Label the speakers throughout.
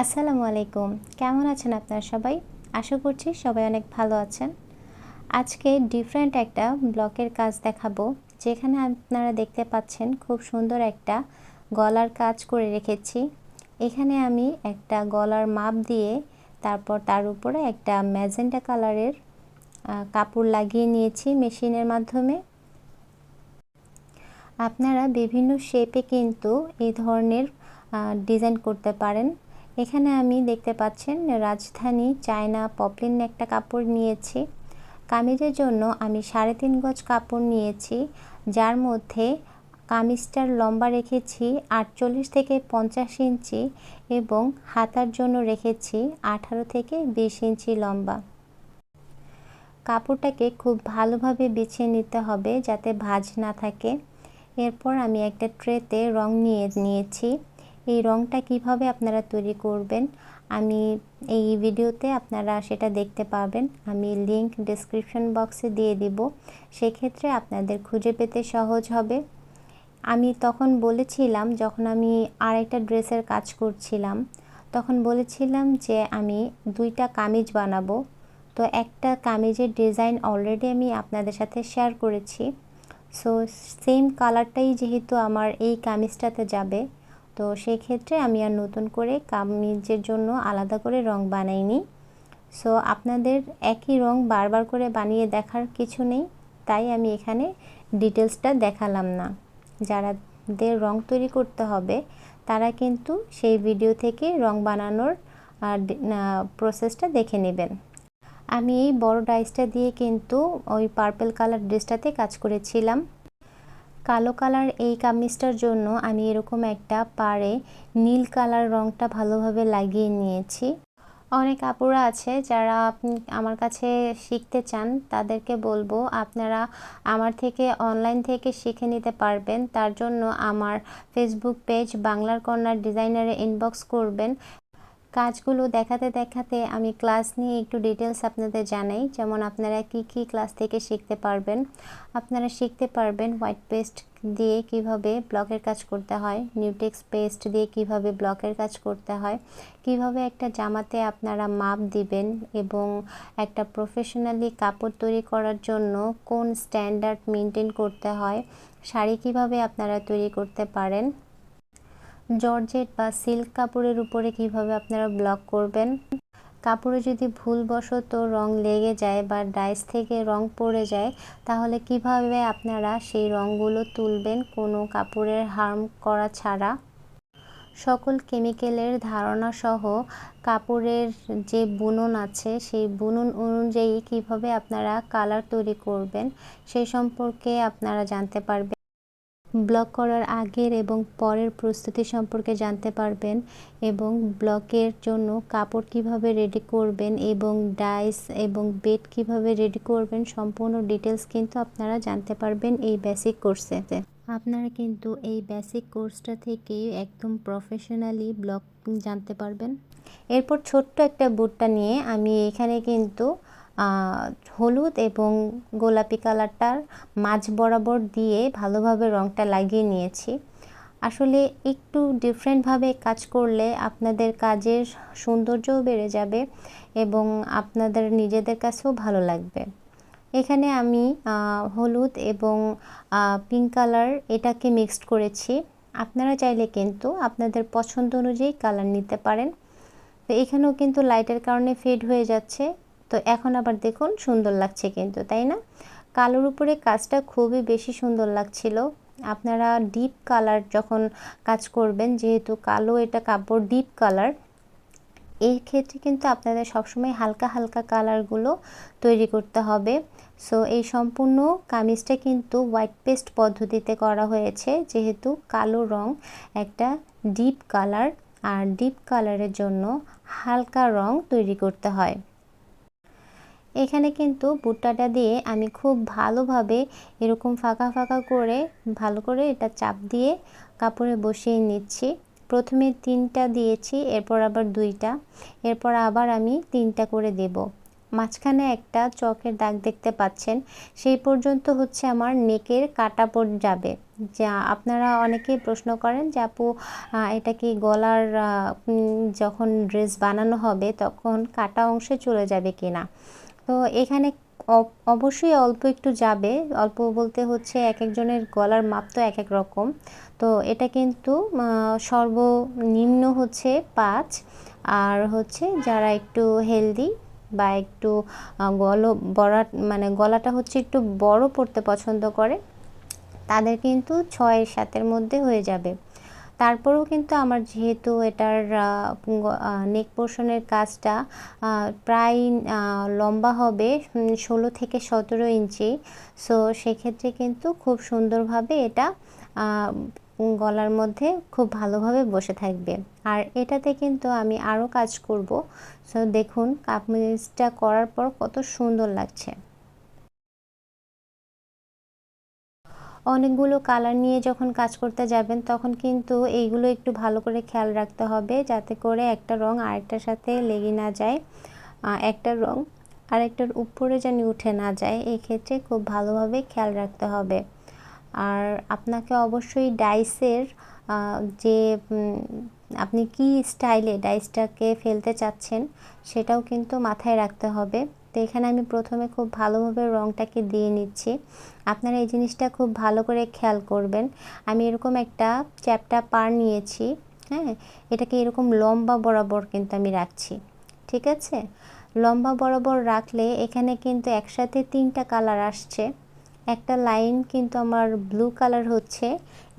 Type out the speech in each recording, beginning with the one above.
Speaker 1: আসসালামু আলাইকুম। কেমন আছেন আপনারা সবাই? আশা করছি সবাই অনেক ভালো আছেন। আজকে ডিফারেন্ট একটা ব্লকের কাজ দেখাবো, যেখানে আপনারা দেখতে পাচ্ছেন খুব সুন্দর একটা গলার কাজ করে রেখেছি। এখানে আমি একটা গলার মাপ দিয়ে তারপর তার উপরে একটা ম্যাজেন্টা কালারের কাপড় লাগিয়ে নিয়েছি মেশিনের মাধ্যমে। আপনারা বিভিন্ন শেপে কিন্তু এই ধরনের ডিজাইন করতে পারেন। এখানে আমি দেখতে পাচ্ছেন রাজধানী চায়না পপলিন একটা কাপড় নিয়েছি। কামিজের জন্য আমি সাড়ে তিন গজ কাপড় নিয়েছি, যার মধ্যে কামিজটার লম্বা রেখেছি আটচল্লিশ থেকে পঞ্চাশ ইঞ্চি এবং হাতার জন্য রেখেছি আঠারো থেকে বিশ ইঞ্চি লম্বা। কাপড়টাকে খুব ভালোভাবে বিছিয়ে নিতে হবে যাতে ভাঁজ না থাকে। এরপর আমি একটা ট্রেতে রং নিয়ে নিয়েছি। এই রংটা কীভাবে আপনারা তৈরি করবেন, আমি এই ভিডিওতে আপনারা সেটা দেখতে পাবেন। আমি লিংক ডিসক্রিপশন বক্সে দিয়ে দিব। সেক্ষেত্রে আপনাদের খুঁজে পেতে সহজ হবে। আমি তখন বলেছিলাম, যখন আমি আরেকটা ড্রেসের কাজ করছিলাম, তখন বলেছিলাম যে আমি দুইটা কামিজ বানাবো। তো একটা কামিজের ডিজাইন অলরেডি আমি আপনাদের সাথে শেয়ার করেছি। সো সেম কালারটাই যেহেতু আমার এই কামিজটাতে যাবে তো সেই ক্ষেত্রে আমি আর নতুন করে কামিজের জন্য আলাদা করে রং বানাইনি। সো আপনাদের একই রং বারবার করে বানিয়ে দেখার কিছু নেই, তাই আমি এখানে ডিটেলসটা দেখালাম না। যারাদের রং তৈরি করতে হবে, তারা কিন্তু সেই ভিডিও থেকে রং বানানোর প্রসেসটা দেখে নেবেন। আমি এই বড় ডাইসটা দিয়ে কিন্তু ওই পার্পেল কালার ড্রেসটাতে কাজ করেছিলাম। কালো কালার এই কামিজটার জন্য আমি এরকম একটা পাড়ে নীল কালার রঙটা ভালোভাবে লাগিয়ে নিয়েছি। অনেক আপুরা আছে যারা আমার কাছে শিখতে চান, তাদেরকে বলব আপনারা আমার থেকে অনলাইন থেকে শিখে নিতে পারবেন। তার জন্য আমার ফেসবুক পেজ বাংলার কর্নার ডিজাইনারে ইনবক্স করবেন। কাজগুলো দেখাতে দেখাতে আমি ক্লাস নিয়ে একটু ডিটেলস আপনাদের জানাই। যেমন আপনারা কি কি ক্লাস থেকে শিখতে পারবেন? আপনারা শিখতে পারবেন হোয়াইট পেস্ট দিয়ে কীভাবে ব্লকের কাজ করতে হয় নিউটেক্স পেস্ট দিয়ে কীভাবে ব্লকের কাজ করতে হয়, কীভাবে একটা জামাতে আপনারা মাপ দিবেন এবং একটা প্রফেশনালি কাপড় তৈরি করার জন্য কোন স্ট্যান্ডার্ড মেনটেন করতে হয়, শাড়ি কীভাবে আপনারা তৈরি করতে পারেন জর্জেট বা সিল্ক কাপড়ের উপরে কীভাবে আপনারা ব্লক করবেন? কাপড়ে যদি ভুলবশত রং লেগে যায় বা ডাইস থেকে রং পড়ে যায়, তাহলে কীভাবে আপনারা সেই রঙগুলো তুলবেন কোনো কাপড়ের হার্ম করা ছাড়া? সকল কেমিক্যালের ধারণা সহ কাপড়ের যে বুনন আছে, সেই বুনন অনুযায়ী কীভাবে আপনারা কালার তৈরি করবেন সেই সম্পর্কে আপনারা জানতে পারবেন। ব্লক করার আগের এবং পরের প্রস্তুতি সম্পর্কে জানতে পারবেন এবং ব্লকের জন্য কাপড় কীভাবে রেডি করবেন এবং ডাইস এবং বেড কীভাবে রেডি করবেন সম্পূর্ণ ডিটেলস কিন্তু আপনারা জানতে পারবেন এই বেসিক কোর্সেতে আপনারা কিন্তু এই বেসিক কোর্সটা থেকে একদম প্রফেশনালি ব্লক জানতে পারবেন। এরপর ছোট্ট একটা বুটটা নিয়ে আমি এখানে কিন্তু হলুদ এবং গোলাপি কালারটার মাঝ বরাবর দিয়ে ভালোভাবে রঙটা লাগিয়ে নিয়েছি। আসলে একটু ডিফারেন্টভাবে কাজ করলে আপনাদের কাজের সৌন্দর্যও বেড়ে যাবে এবং আপনাদের নিজেদের কাছেও ভালো লাগবে। এখানে আমি হলুদ এবং পিঙ্ক কালার এটাকে মিক্সড করেছি। আপনারা চাইলে কিন্তু আপনাদের পছন্দ অনুযায়ী কালার নিতে পারেন। তো এখানেও কিন্তু লাইটের কারণে ফেড হয়ে যাচ্ছে। তো এখন আবার দেখুন সুন্দর লাগছে কিন্তু, তাই না? কালোর উপরে কাজটা খুবই বেশি সুন্দর লাগছিল। আপনারা ডিপ কালার যখন কাজ করবেন, যেহেতু কালো এটা কাপড় ডিপ কালার এই ক্ষেত্রে কিন্তু আপনাদের সবসময় হালকা হালকা কালারগুলো তৈরি করতে হবে। সো এই সম্পূর্ণ কামিজটা কিন্তু হোয়াইট পেস্ট পদ্ধতিতে করা হয়েছে, যেহেতু কালো রং একটা ডিপ কালার আর ডিপ কালারের জন্য হালকা রং তৈরি করতে হয়। এখানে কিন্তু ভুট্টাটা দিয়ে আমি খুব ভালোভাবে এরকম ফাঁকা ফাঁকা করে, ভালো করে এটা চাপ দিয়ে কাপড়ে বসিয়ে নিচ্ছি। প্রথমে তিনটা দিয়েছি, এরপর আবার দুইটা, এরপর আবার আমি তিনটা করে দেব। মাঝখানে একটা চকের দাগ দেখতে পাচ্ছেন, সেই পর্যন্ত হচ্ছে আমার নেকের কাটা পর যাবে। যা আপনারা অনেকেই প্রশ্ন করেন যে, আপু এটা কি গলার যখন ড্রেস বানানো হবে তখন কাটা অংশে চলে যাবে কি না তো এখানে অবশ্যই অল্প একটু যাবে। অল্প বলতে হচ্ছে এক একজনের গলার মাপ তো এক এক রকম। তো এটা কিন্তু সর্বনিম্ন হচ্ছে পাঁচ। আর হচ্ছে যারা একটু হেলদি বা একটু গল, বড়া মানে গলাটা হচ্ছে একটু বড় পড়তে পছন্দ করে, তাদের কিন্তু ছয় সাতের মধ্যে হয়ে যাবে। তারপরেও কিন্তু আমার যেহেতু এটার নেক পোর্শনের কাজটা প্রায় লম্বা হবে ষোলো থেকে সতেরো ইঞ্চি। সো সেক্ষেত্রে কিন্তু খুব সুন্দরভাবে এটা গলার মধ্যে খুব ভালোভাবে বসে থাকবে। আর এটাতে কিন্তু আমি আরও কাজ করব। সো দেখুন কামিজটা করার পর কত সুন্দর লাগছে। অনেকগুলো কালার নিয়ে যখন কাজ করতে যাবেন, তখন কিন্তু এইগুলো একটু ভালো করে খেয়াল রাখতে হবে যাতে করে একটা রং আরেকটার সাথে লেগে না যায়। একটা রং আরেকটার উপরে যেন উঠে না যায় এই ক্ষেত্রে খুব ভালোভাবে খেয়াল রাখতে হবে। আর আপনাকে অবশ্যই ডাইসের যে আপনি কি স্টাইলে ডাইসটাকে ফেলতে চাচ্ছেন, সেটাও কিন্তু মাথায় রাখতে হবে। তো এখানে আমি প্রথমে খুব ভালোভাবে রঙটাকে দিয়ে নিচ্ছি। আপনারা এই জিনিসটা খুব ভালো করে খেয়াল করবেন। আমি এরকম একটা চ্যাপটা পার নিয়েছি হ্যাঁ? এটাকে এরকম লম্বা বরাবর কিন্তু আমি রাখছি, ঠিক আছে? লম্বা বরাবর রাখলে এখানে কিন্তু একসাথে তিনটা কালার আসছে। একটা লাইন কিন্তু আমার ব্লু কালার হচ্ছে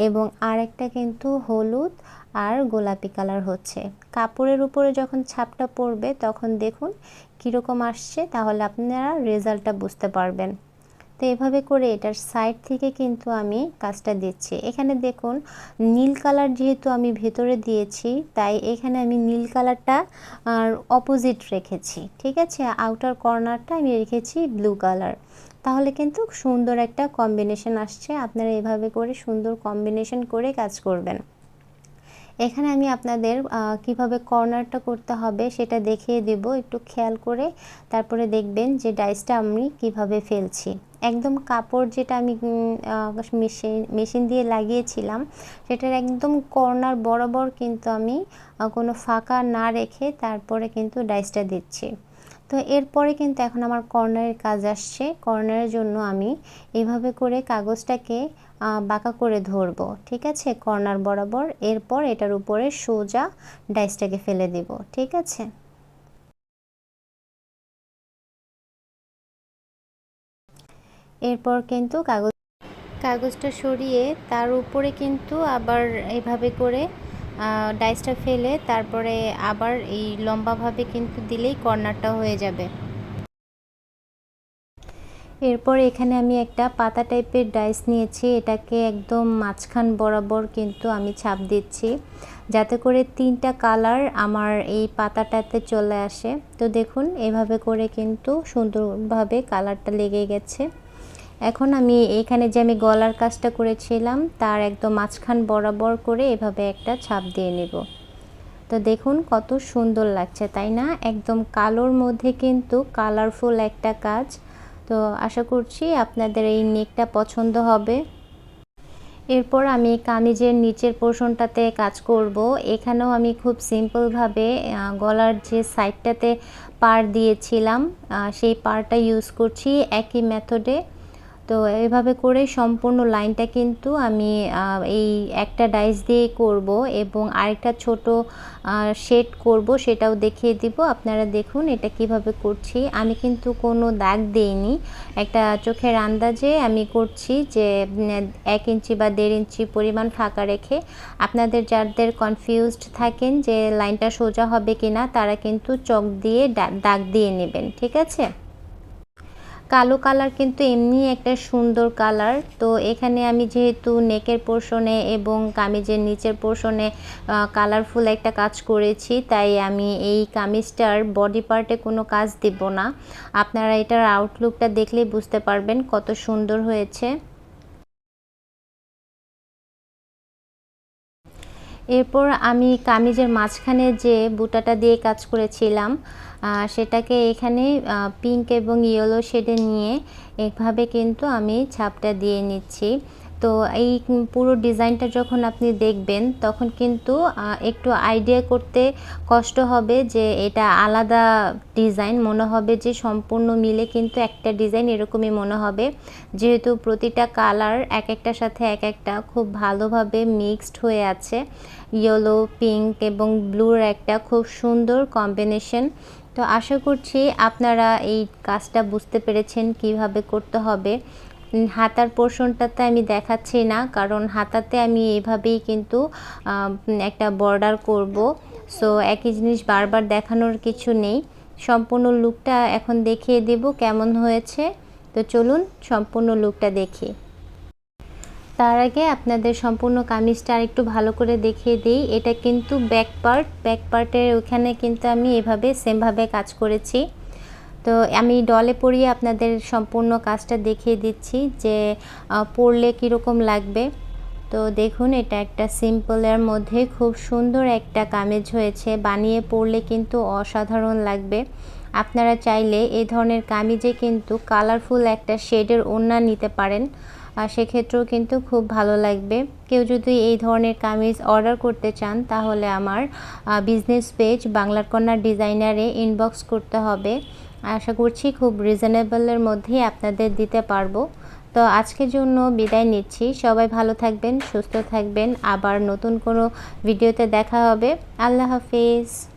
Speaker 1: এবং আরেকটা কিন্তু হলুদ আর গোলাপি কালার হচ্ছে। কাপড়ের উপরে যখন ছাপটা পড়বে তখন দেখুন কীরকম আসছে, তাহলে আপনারা রেজাল্টটা বুঝতে পারবেন। তো এভাবে করে এটার সাইড থেকে কিন্তু আমি কাজটা দিচ্ছি। এখানে দেখুন, নীল কালার যেহেতু আমি ভেতরে দিয়েছি, তাই এখানে আমি নীল কালারটা অপোজিট রেখেছি, ঠিক আছে? আউটার কর্নারটা আমি রেখেছি ব্লু কালার তাহলে কিন্তু সুন্দর একটা কম্বিনেশন আসছে। আপনারা এভাবে করে সুন্দর কম্বিনেশন করে কাজ করবেন। এখানে আমি আপনাদের কীভাবে কর্নারটা করতে হবে সেটা দেখিয়ে দেব। একটু খেয়াল করে তারপরে দেখবেন যে ডাইসটা আমি কীভাবে ফেলছি। একদম কাপড় যেটা আমি মেশিন মেশিন দিয়ে লাগিয়েছিলাম, সেটার একদম কর্নার বরাবর কিন্তু আমি কোনো ফাঁকা না রেখে তারপরে কিন্তু ডাইসটা দিচ্ছি। তো এরপরে কিন্তু এখন আমার কর্নারের কাজ আসছে। কর্নারের জন্য আমি এভাবে করে কাগজটাকে বাঁকা করে ধরবো, ঠিক আছে? কর্নার বরাবর। এরপর এটার উপরে সোজা ডাইসটাকে ফেলে দেব, ঠিক আছে? এরপর কিন্তু কাগজ কাগজটা সরিয়ে তার উপরে কিন্তু আবার এভাবে করে ডাইসটা ফেলে তারপরে আবার এই লম্বাভাবে কিন্তু দিলেই কর্নারটা হয়ে যাবে। এরপর এখানে আমি একটা পাতা টাইপের ডাইস নিয়েছি। এটাকে একদম মাঝখান বরাবর কিন্তু আমি ছাপ দিচ্ছি, যাতে করে তিনটা কালার আমার এই পাতাটাতে চলে আসে। তো দেখুন, এভাবে করে কিন্তু সুন্দরভাবে কালারটা লেগে গেছে। এখন আমি এখানে যে আমি গলার কাজটা করেছিলাম, তার একদম মাঝখান বরাবর করে এভাবে একটা ছাপ দিয়ে নেব। তো দেখুন, কত সুন্দর লাগছে, তাই না? একদম কালোর মধ্যে কিন্তু কালারফুল একটা কাজ। তো আশা করছি আপনাদের এই নেকটা পছন্দ হবে। এরপর আমি কামিজের নিচের পোর্শনটাতে কাজ করব। এখানেও আমি খুব সিম্পলভাবে গলার যে সাইডটাতে পার দিয়েছিলাম সেই পারটা ইউজ করছি একই মেথডে। তো এভাবে করে সম্পূর্ণ লাইনটা কিন্তু আমি এই একটা ডাইস দিয়ে করব এবং আরেকটা ছোট শেড করব, সেটাও দেখিয়ে দিব। আপনারা দেখুন এটা কীভাবে করছি। আমি কিন্তু কোনো দাগ দেইনি। একটা চোখের আন্দাজে আমি করছি যে এক ইঞ্চি বা দেড় ইঞ্চি পরিমাণ ফাঁকা রেখে আপনাদের যাদের কনফিউজড থাকেন যে লাইনটা সোজা হবে কি না তারা কিন্তু চক দিয়ে দাগ দিয়ে নেবেন, ঠিক আছে? কালো কালার কিন্তু এমনি একটা সুন্দর কালার। তো এখানে আমি যেহেতু নেকের পোর্শনে এবং কামিজের নিচের পোর্শনে কালারফুল একটা কাজ করেছি, তাই আমি এই কামিজটার বডি পার্টে কোনো কাজ দেব না। আপনারা এটার আউটলুকটা দেখলেই বুঝতে পারবেন কত সুন্দর হয়েছে। এরপর আমি কামিজের মাঝখানে যে বুটাটা দিয়ে কাজ করেছিলাম সেটাকে এখানে পিঙ্ক এবং ইয়েলো শেডে নিয়ে, এভাবে কিন্তু আমি ছাপটা দিয়ে নিচ্ছি। তো এই পুরো ডিজাইনটা যখন আপনি দেখবেন, তখন কিন্তু একটু আইডিয়া করতে কষ্ট হবে যে এটা আলাদা ডিজাইন, মনে হবে যে সম্পূর্ণ মিলে কিন্তু একটা ডিজাইন এরকমই মনে হবে। যেহেতু প্রতিটা কালার এক একটার সাথে এক একটা খুব ভালোভাবে মিক্সড হয়ে আছে। ইয়েলো পিঙ্ক এবং ব্লুর একটা খুব সুন্দর কম্বিনেশন তো আশা করছি আপনারা এই কাজটা বুঝতে পেরেছেন কীভাবে করতে হবে। হাতার পোর্শনটাতে আমি দেখাচ্ছি না, কারণ হাতাতে আমি এভাবেই কিন্তু একটা বর্ডার করব। সো একই জিনিস বারবার দেখানোর কিছু নেই। সম্পূর্ণ লুকটা এখন দেখিয়ে দেব কেমন হয়েছে। তো চলুন সম্পূর্ণ লুকটা দেখি। তার আগে আপনাদের সম্পূর্ণ কামিজটা আরেকটু ভালো করে দেখিয়ে দিই। এটা কিন্তু ব্যাক পার্ট ব্যাক পার্টের ওখানে কিন্তু আমি এভাবে সেমভাবে কাজ করেছি। তো আমি ডলে পরিয়ে আপনাদের সম্পূর্ণ কাজটা দেখিয়ে দিচ্ছি যে পরলে কীরকম লাগবে। তো দেখুন, এটা একটা সিম্পলের মধ্যে খুব সুন্দর একটা কামিজ হয়েছে। বানিয়ে পরলে কিন্তু অসাধারণ লাগবে। আপনারা চাইলে এই ধরনের কামিজে কিন্তু কালারফুল একটা শেডের ওড়না নিতে পারেন। আর সেক্ষেত্রেও কিন্তু খুব ভালো লাগবে। কেউ যদি এই ধরনের কামিজ অর্ডার করতে চান, তাহলে আমার বিজনেস পেজ বাংলার কন্যা ডিজাইনারে ইনবক্স করতে হবে। আশা করছি খুব রিজনেবলের মধ্যেই আপনাদের দিতে পারব। তো আজকের জন্য বিদায় নিচ্ছি। সবাই ভালো থাকবেন, সুস্থ থাকবেন। আবার নতুন কোনো ভিডিওতে দেখা হবে। আল্লাহ হাফিজ।